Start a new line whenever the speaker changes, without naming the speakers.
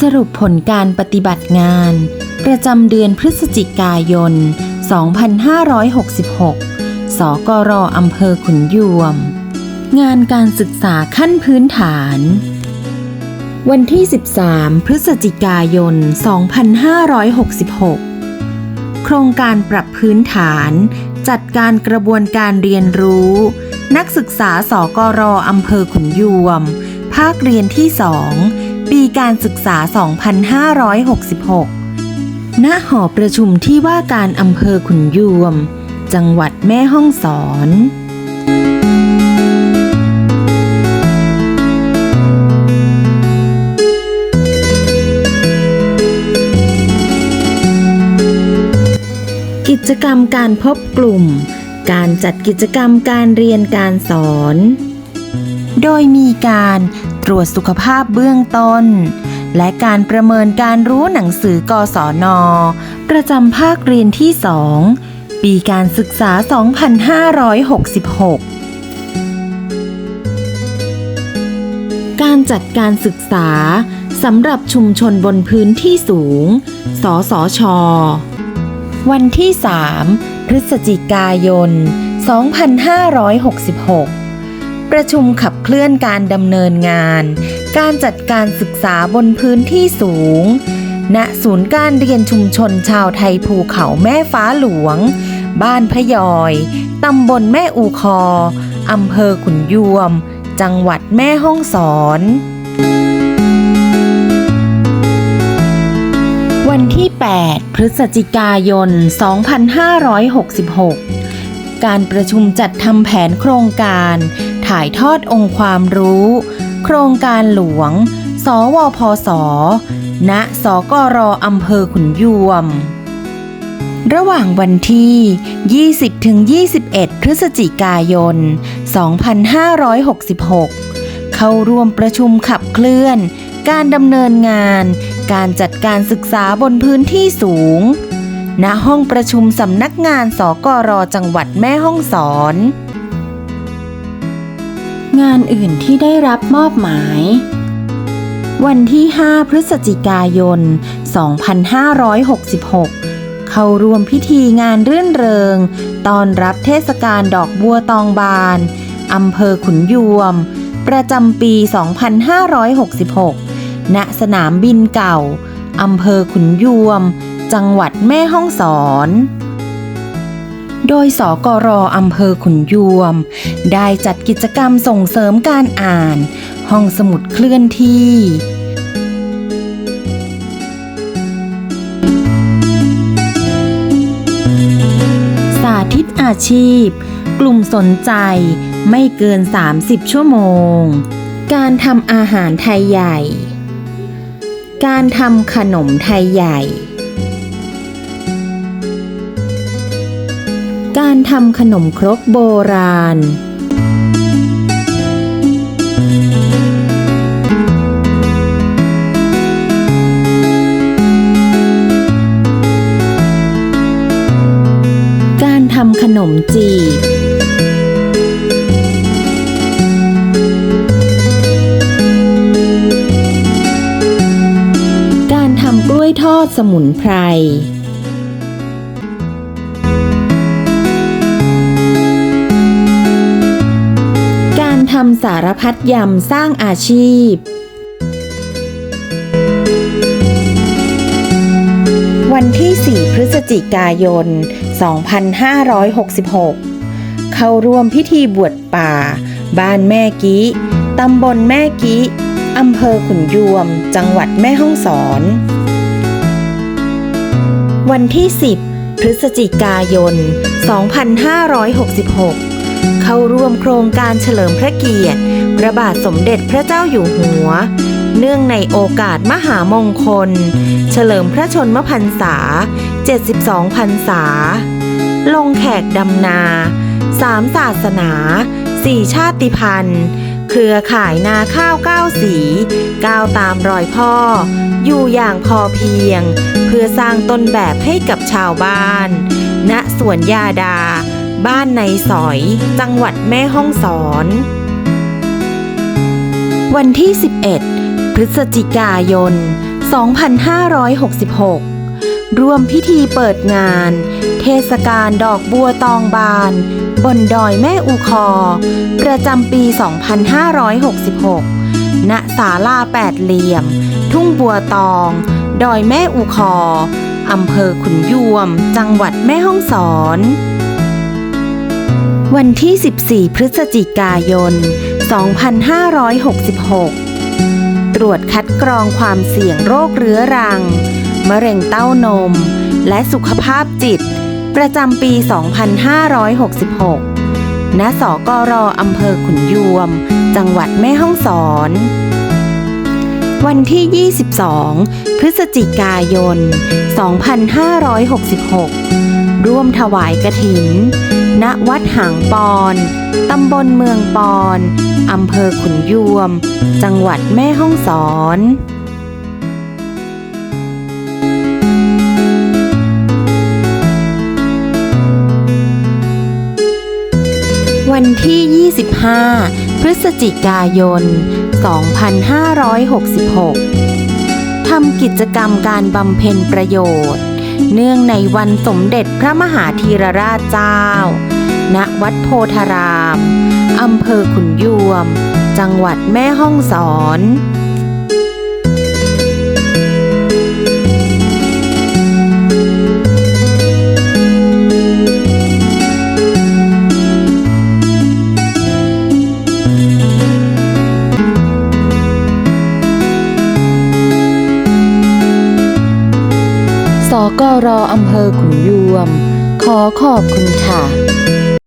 สรุปผลการปฏิบัติงาน ประจำเดือนพฤศจิกายน 2566 สกรอำเภอขุนยวม งานการศึกษาขั้นพื้นฐาน วันที่ 13 พฤศจิกายน 2566 โครงการปรับพื้นฐาน จัดการกระบวนการเรียนรู้ นักศึกษาสกรอำเภอขุนยวม ภาคเรียนที่ 2 ปีการศึกษา 2566 ณ หอประชุมที่ว่าการอำเภอขุนยวม จังหวัดแม่ฮ่องสอนกิจกรรมการพบกลุ่ม การจัดกิจกรรมการเรียนการสอน โดยมีการ ตรวจสุขภาพเบื้องต้น และการประเมินการรู้หนังสือกศน ประจำภาคเรียนที่ 2 ปีการศึกษา 2566การจัดการศึกษาสำหรับชุมชนบนพื้นที่สูง สสช วันที่ 3 พฤศจิกายน 2566 ประชุมขับเคลื่อนการดำเนินงาน การจัดการศึกษาบนพื้นที่สูง ณ ศูนย์การเรียนชุมชนชาวไทยภูเขาแม่ฟ้าหลวง บ้านพยอย ตำบลแม่อูคอ อำเภอขุนยวม จังหวัดแม่ฮ่องสอนวันที่ 8 พฤศจิกายน 2566 การประชุมจัดทำแผนโครงการ ถ่ายทอดองค์ความรู้ โครงการหลวง สวพศณสกรอำเภอขุนยวม ระหว่างวันที่ 20-21 พฤศจิกายน 2566 เข้าร่วมประชุมขับเคลื่อน การดำเนินงาน การจัดการศึกษาบนพื้นที่สูง ณ ห้องประชุมสำนักงานสกรจังหวัดแม่ฮ่องสอน งานอื่นที่ได้รับมอบหมาย วันที่ 5 พฤศจิกายน 2566 เข้าร่วมพิธีงานรื่นเริง ตอนรับเทศกาลดอกบัวตองบาน อำเภอขุนยวม ประจำปี 2566 ณ สนามบินเก่า อำเภอขุนยวม จังหวัดแม่ฮ่องสอน โดยสกรอำเภอขุนยวม ได้จัดกิจกรรมส่งเสริมการอ่าน ห้องสมุดเคลื่อนที่สาธิตอาชีพ กลุ่มสนใจไม่เกิน 30 ชั่วโมง การทำอาหารไทยใหญ่ การทำขนมไทยใหญ่ การทำขนมครกโบราณ การทำขนมจีบ การทำกล้วยทอดสมุนไพรำสารพัดยำสร้างอาชีพ วันที่ 4 พฤศจิกายน 2566 เข้าร่วมพิธีบวชป่า บ้านแม่กี้ตำบลแม่กี้อำเภอขุนยวม จังหวัดแม่ฮ่องสอน วันที่ 10 พฤศจิกายน 2566 เข้าร่วมโครงการเฉลิมพระเกียรติ พระบาทสมเด็จพระเจ้าอยู่หัว เนื่องในโอกาสมหามงคล เฉลิมพระชนมพรรษา 72 พรรษา ลงแขกดำนาสามศาสนาสี่ชาติพันธุ์เครือข่ายนาข้าวก้าวสีก้าวตามรอยพ่อ อยู่อย่างพอเพียง เพื่อสร้างต้นแบบให้กับชาวบ้าน ณสวนยาดา บ้านในสอย จังหวัดแม่ฮ่องสอน วันที่ 11 พฤศจิกายน 2566 ร่วมพิธีเปิดงาน เทศกาลดอกบัวตองบาน บนดอยแม่อูคอ ประจำปี 2566 ณ ศาลาแปดเหลี่ยม ทุ่งบัวตอง ดอยแม่อูคออำเภอขุนยวม จังหวัดแม่ฮ่องสอน วันที่ 14 พฤศจิกายน 2566 ตรวจคัดกรองความเสี่ยงโรคเรื้อรัง มะเร็งเต้านม และสุขภาพจิต ประจำปี 2566 ณ สกรอำเภอขุนยวม จังหวัดแม่ฮ่องสอน วันที่ 22 พฤศจิกายน 2566 ร่วมถวายกระถิน ณวัดหางปอน ตำบลเมืองปอน อำเภอขุนยวม จังหวัดแม่ฮ่องสอนวันที่ 25 พฤศจิกายน 2566 ทำกิจกรรมการบำเพ็ญประโยชน์ เนื่องในวันสมเด็จพระมหาธีรราชเจ้า ณ วัดโพธาราม อำเภอขุนยวม จังหวัดแม่ฮ่องสอน กรอำเภอขุนยวม ขอขอบคุณค่ะ